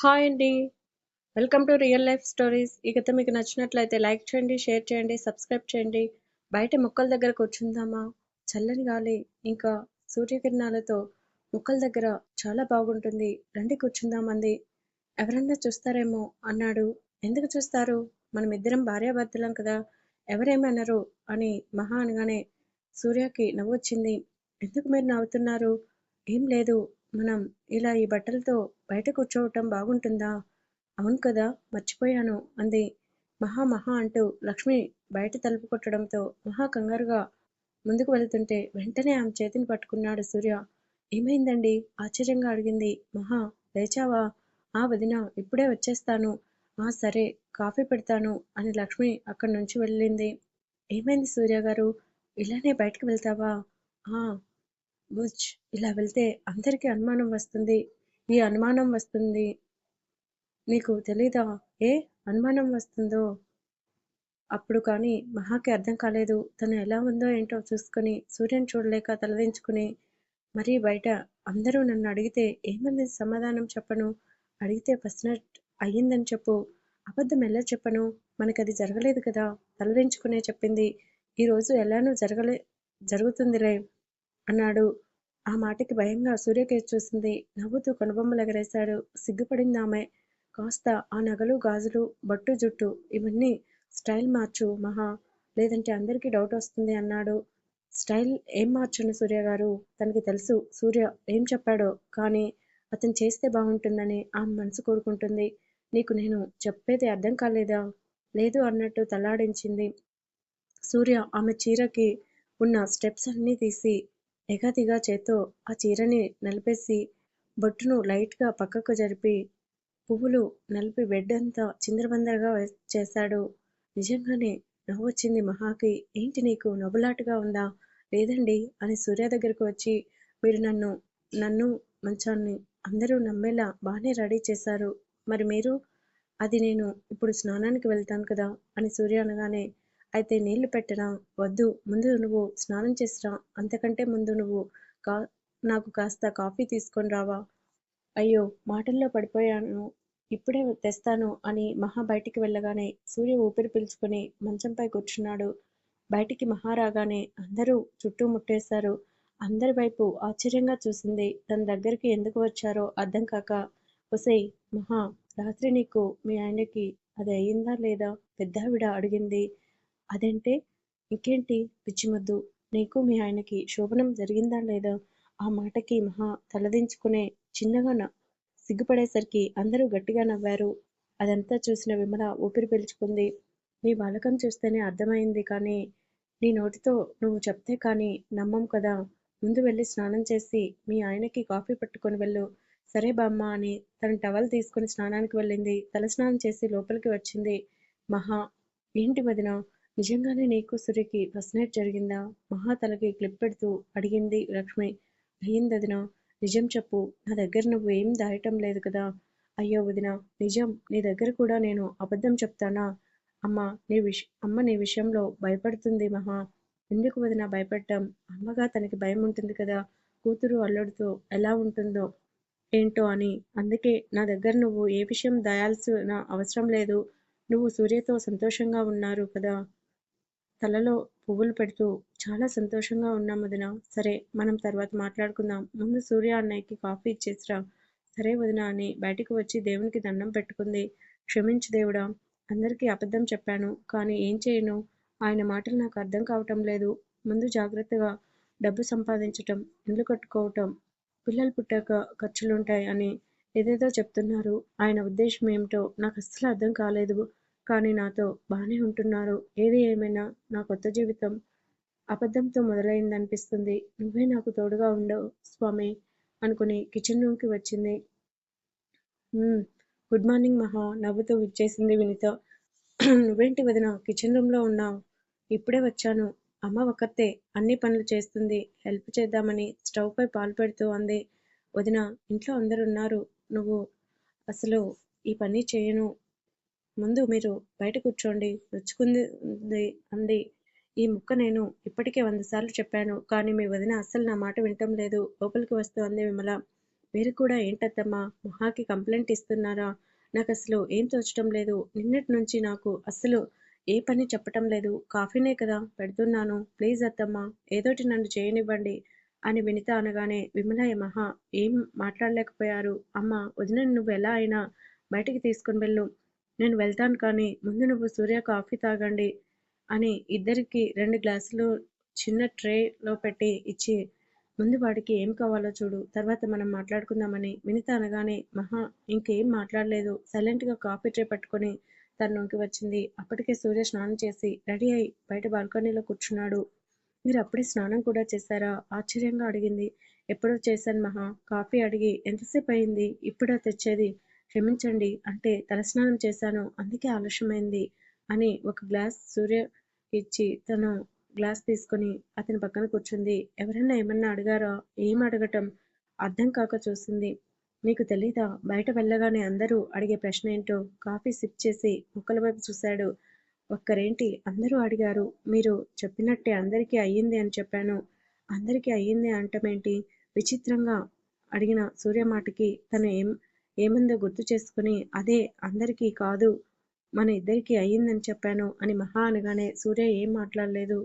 Hi అండి. Welcome to real life stories. ఈ కథ మీకు నచ్చినట్లయితే లైక్ చేయండి షేర్ చేయండి సబ్స్క్రైబ్ చేయండి. బయట మొక్కల దగ్గర కూర్చుందామా? చల్లని గాలి ఇంకా సూర్యకిరణాలతో మొక్కల దగ్గర చాలా బాగుంటుంది. రండి కూర్చుందామంది. ఎవరన్నా చూస్తారేమో అన్నాడు. ఎందుకు చూస్తారు? మనం ఇద్దరం భార్యాభర్తలం కదా. ఎవరేమన్నారు అని మహా అనగానే సూర్యకి నవ్వు వచ్చింది ఎందుకు మీరు నవ్వుతున్నారు? ఏం లేదు. మనం ఇలా ఈ బట్టలతో బయట కూర్చోవటం బాగుంటుందా? అవును కదా మర్చిపోయాను అంది. మహా మహా అంటూ లక్ష్మి బయట తలుపు కొట్టడంతో మహా కంగారుగా ముందుకు వెళ్తుంటే వెంటనే ఆమె చేతిని పట్టుకున్నాడు సూర్య. ఏమైందండి? ఆశ్చర్యంగా అడిగింది మహా. లేచావా? ఆ వదిన ఇప్పుడే వచ్చేస్తాను. ఆ సరే కాఫీ పెడతాను అని లక్ష్మి అక్కడి నుంచి వెళ్ళింది. ఏమైంది సూర్య గారు ఇలానే బయటకు వెళ్తావా? ఆ బుచ్ ఇలా వెళ్తే అందరికీ అనుమానం వస్తుంది. ఈ అనుమానం వస్తుంది. నీకు తెలీదా? ఏ అనుమానం వస్తుందో? అప్పుడు కానీ మహాకి అర్థం కాలేదు. తను ఎలా ఉందో ఏంటో చూసుకొని సూర్యుని చూడలేక తలదించుకుని మరీ బయట అందరూ నన్ను అడిగితే ఏమంది సమాధానం చెప్పను? అడిగితే ఫస్ట్ అయ్యిందని చెప్పు. అబద్ధం ఎలా చెప్పను? మనకది జరగలేదు కదా? తలదించుకునే చెప్పింది. ఈరోజు ఎలానూ జరగలే జరుగుతుందిలే అన్నాడు. ఆ మాటకి భయంగా సూర్యకేసి చూసింది. నవ్వుతూ కనుబొమ్మలు ఎగరేశాడు. సిగ్గుపడింది ఆమె. కాస్త ఆ నగలు గాజులు బట్టు జుట్టు ఇవన్నీ స్టైల్ మార్చు మహా. లేదంటే అందరికీ డౌట్ వస్తుంది అన్నాడు. స్టైల్ ఏం మార్చను సూర్య గారు? తనకి తెలుసు సూర్య ఏం చెప్పాడో. కానీ అతను చేస్తే బాగుంటుందని ఆమె మనసు కోరుకుంటుంది. నీకు నేను చెప్పేది అర్థం కాలేదా? లేదు అన్నట్టు తలాడించింది సూర్య ఆమె చీరకి ఉన్న స్టెప్స్ అన్నీ తీసి ఎగతిగా చేత్తో ఆ చీరని నలిపేసి బొట్టును లైట్గా పక్కకు జరిపి పువ్వులు నలిపి బెడ్డంతా చిందరబందరగా చేశాడు. నిజంగానే నవ్వొచ్చింది మహాకి. ఏంటి నీకు నవ్వులాటగా ఉందా? లేదండి అని సూర్య దగ్గరకు వచ్చి మీరు నన్ను నన్ను మంచాన్ని అందరూ నమ్మేలా బాగానే రెడీ చేశారు. మరి మీరు? అది నేను ఇప్పుడు స్నానానికి వెళ్తాను కదా అని సూర్య అనగానే అయితే నీళ్ళు పెట్టరా వద్దు. ముందు నువ్వు స్నానం చేసిరా. అంతకంటే ముందు నువ్వు కా నాకు కాస్త కాఫీ తీసుకొని రావా. అయ్యో మాటల్లో పడిపోయాను. ఇప్పుడే తెస్తాను అని మహా బయటికి వెళ్ళగానే సూర్య ఊపిరి పీల్చుకొని మంచంపై కూర్చున్నాడు. బయటికి మహా రాగానే అందరూ చుట్టూ ముట్టేశారు. అందరి వైపు ఆశ్చర్యంగా చూసింది తన దగ్గరికి ఎందుకు వచ్చారో అర్థం కాక ఒసై మహా రాత్రి నీకు మీ ఆయనకి అది అయిందా లేదా? పెద్దావిడ అడిగింది. అదంటే ఇంకేంటి పిచ్చిమద్దు నీకు మీ ఆయనకి శోభనం జరిగిందా లేదా? ఆ మాటకి మహా తలదించుకునే చిన్నగా సిగ్గుపడేసరికి అందరూ గట్టిగా నవ్వారు. అదంతా చూసిన విమల ఊపిరి పీల్చుకుంది. నీ బాలకం చూస్తేనే అర్థమైంది కానీ నీ నోటితో నువ్వు చెప్తే కానీ నమ్మం కదా. ముందు వెళ్ళి స్నానం చేసి మీ ఆయనకి కాఫీ పట్టుకొని వెళ్ళు. సరే బామ్మ అని తన టవల్ తీసుకుని స్నానానికి వెళ్ళింది. తల స్నానం చేసి లోపలికి వచ్చింది. మహా ఏంటి వదిన? నిజంగానే నీకు సురికి ఫస్ట్ జరిగిందా? మహా తలకి క్లిప్ పెడుతూ అడిగింది లక్ష్మి. అయ్యింది వదిన? నిజం చెప్పు. నా దగ్గర నువ్వు ఏం దాయటం లేదు కదా? అయ్యో వదిన నిజం. నీ దగ్గర కూడా నేను అబద్ధం చెప్తానా? అమ్మ నీ విష అమ్మ నీ విషయంలో భయపడుతుంది మహా. ఎందుకు వదిన భయపడ్డం? అమ్మగా తనకి భయం ఉంటుంది కదా? కూతురు అల్లుడితో ఎలా ఉంటుందో? ఏంటో అని. అందుకే నా దగ్గర నువ్వు ఏ విషయం దాయాల్సిన అవసరం లేదు. నువ్వు సూర్యతో సంతోషంగా ఉన్నారు కదా? తలలో పువ్వులు పెడుతూ చాలా సంతోషంగా ఉన్నాం వదిన. సరే మనం తర్వాత మాట్లాడుకుందాం. ముందు సూర్య అన్నయ్యకి కాఫీ ఇచ్చేసిరా. సరే వదిన అని బయటికి వచ్చి దేవునికి దండం పెట్టుకుంది. క్షమించు దేవుడా అందరికీ అబద్ధం చెప్పాను కానీ ఏం చేయను? ఆయన మాటలు నాకు అర్థం కావటం లేదు. ముందు జాగ్రత్తగా డబ్బు సంపాదించటం ఇల్లు కట్టుకోవటం పిల్లలు పుట్టాక ఖర్చులుంటాయి అని ఏదేదో చెప్తున్నారు. ఆయన ఉద్దేశం ఏమిటో నాకు అస్సలు అర్థం కాలేదు. కానీ నాతో బాగానే ఉంటున్నారు. ఏది ఏమైనా నా కొత్త జీవితం అబద్ధంతో మొదలైందనిపిస్తుంది. నువ్వే నాకు తోడుగా ఉండవు స్వామి అనుకుని కిచెన్ రూమ్కి వచ్చింది. గుడ్ మార్నింగ్ మహా నవ్వుతూ విచ్చేసింది వినిత. నువ్వేంటి వదిన కిచెన్ రూమ్లో ఉన్నావు. ఇప్పుడే వచ్చాను. అమ్మ ఒక్కతే అన్ని పనులు చేస్తుంది. హెల్ప్ చేద్దామని స్టవ్ పై పాలు పెడుతూ అంది. వదిన ఇంట్లో అందరు ఉన్నారు నువ్వు అసలు ఈ పని చేయను. ముందు మీరు బయట కూర్చోండి రుచుకుంది అంది. ఈ ముక్క నేను ఇప్పటికే వంద సార్లు చెప్పాను కానీ మీ వదిన అస్సలు నా మాట వినటం లేదు. లోపలికి వస్తూ అంది విమల. మీరు కూడా ఏంటత్తమ్మా మహాకి కంప్లైంట్ ఇస్తున్నారా? నాకు అసలు ఏం తోచటం లేదు. నిన్నటి నుంచి నాకు అస్సలు ఏ పని చెప్పటం లేదు. కాఫీనే కదా పెడుతున్నాను. ప్లీజ్ అత్తమ్మ ఏదోటి నన్ను చేయనివ్వండి అని వినిత అనగానే విమలయ్య మహా ఏం మాట్లాడలేకపోయారు. అమ్మ వదిన నువ్వు ఎలా అయినా బయటికి తీసుకుని వెళ్ళు. నేను వెళ్తాను కానీ ముందు నువ్వు సూర్య కాఫీ తాగండి అని ఇద్దరికి రెండు గ్లాసులు చిన్న ట్రేలో పెట్టి ఇచ్చి ముందు వాడికి ఏం కావాలో చూడు తర్వాత మనం మాట్లాడుకుందామని వినిత అనగానే మహా ఇంకేం మాట్లాడలేదు. సైలెంట్గా కాఫీ ట్రే పట్టుకొని తనలోకి వచ్చింది. అప్పటికే సూర్య స్నానం చేసి రెడీ అయి బయట బాల్కనీలో కూర్చున్నాడు. మీరు అప్పుడే స్నానం కూడా చేశారా? ఆశ్చర్యంగా అడిగింది. ఎప్పుడో చేశాను మహా. కాఫీ అడిగి ఎంతసేపు అయింది? ఇప్పుడా తెచ్చేది? క్షమించండి అంటే తలస్నానం చేశాను అందుకే ఆలస్యమైంది అని ఒక గ్లాస్ సూర్య ఇచ్చి తను గ్లాస్ తీసుకొని అతని పక్కన కూర్చుంది. ఎవరైనా ఏమన్నా అడిగారా? ఏం అడగటం? అర్థం కాక చూసింది. నీకు తెలీదా? బయట వెళ్ళగానే అందరూ అడిగే ప్రశ్న ఏంటో? కాఫీ సిప్ చేసి ముక్కల వైపు చూశాడు. ఒక్కరేంటి? అందరూ అడిగారు. మీరు చెప్పినట్టే అందరికీ అయ్యింది అని చెప్పాను. అందరికీ అయ్యింది అంటమేంటి? విచిత్రంగా అడిగిన సూర్య మాటకి తను ఏం ఏముందో గుర్తు చేసుకుని అదే అందరికీ కాదు మన ఇద్దరికీ అయ్యిందని చెప్పాను అని మహా అనగానే సూర్య ఏం మాట్లాడలేదు.